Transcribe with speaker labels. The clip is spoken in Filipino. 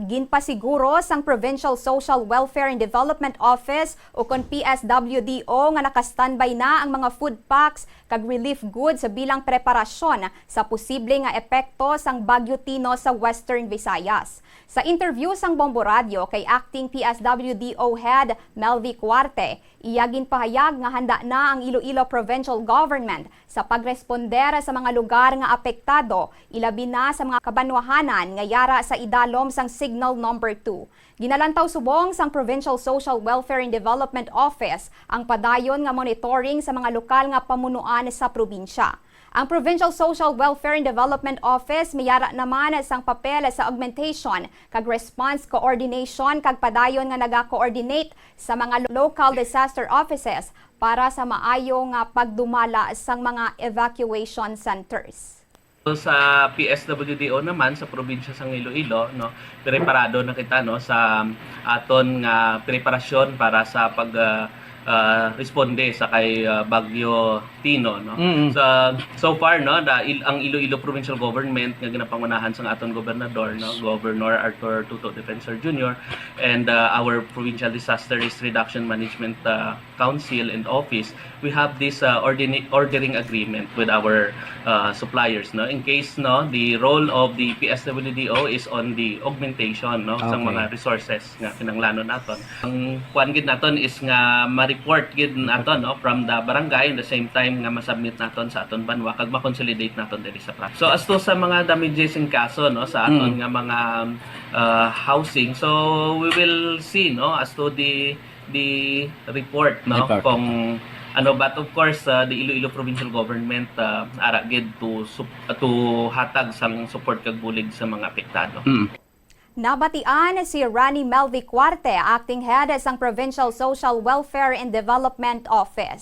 Speaker 1: Ginpasiguro sang Provincial Social Welfare and Development Office o kon PSWDO nga nakastandby na ang mga food packs kag relief goods sa bilang preparasyon sa posible nga epekto sang Bagyo Tino sa Western Visayas. Sa interview sang Bombo Radio kay acting PSWDO head Melvi Cuarte, iyagin pahayag nga handa na ang Iloilo Provincial Government sa pagresponder sa mga lugar nga apektado, ilabi na sa mga kabanwahanan nga yara sa idalom sang Signal Number 2. Ginalantaw subong sang Provincial Social Welfare and Development Office ang padayon nga monitoring sa mga lokal nga pamunuan sa probinsya. Ang Provincial Social Welfare and Development Office mayara naman sang papel sa augmentation kag response coordination kag padayon nga naga-coordinate sa mga local disaster offices para sa maayo nga pagdumala sang mga evacuation centers.
Speaker 2: Sa PSWDO naman sa probinsya sa Iloilo no preparado na kita no sa aton nga preparasyon para sa pag ah, ah, responde sa kay ah, Bagyo Tino no
Speaker 3: Mm-mm.
Speaker 2: so, so far no da, il, ang Iloilo Provincial Government nga ginapangunahan sa aton gobernador no Governor Arthur Tuto Defensor Jr. and ah, our Provincial Disaster Risk Reduction Management ah, Council and Office we have this ah, ordini- ordering agreement with our uh, suppliers no in case no the role of the PSWDO is on the augmentation no sa
Speaker 3: Okay.
Speaker 2: mga resources nga kinanglanon naton ang kuan gid naton is nga ma-report gid naton no from the barangay at the same time nga ma-submit naton sa aton banwa kag ma-consolidate naton diri sa prac so as to sa mga damages in kaso no sa aton
Speaker 3: Mm.
Speaker 2: nga mga uh, housing so we will see no as to the the report no
Speaker 3: Report.
Speaker 2: kung ano but of course uh, the Iloilo provincial government uh, ara gid to sup- to hatag sang support kag bulig sa mga apektado
Speaker 3: Mm.
Speaker 1: Nabatian si Rani Melvi Cuarte, acting head sang Provincial Social Welfare and Development Office.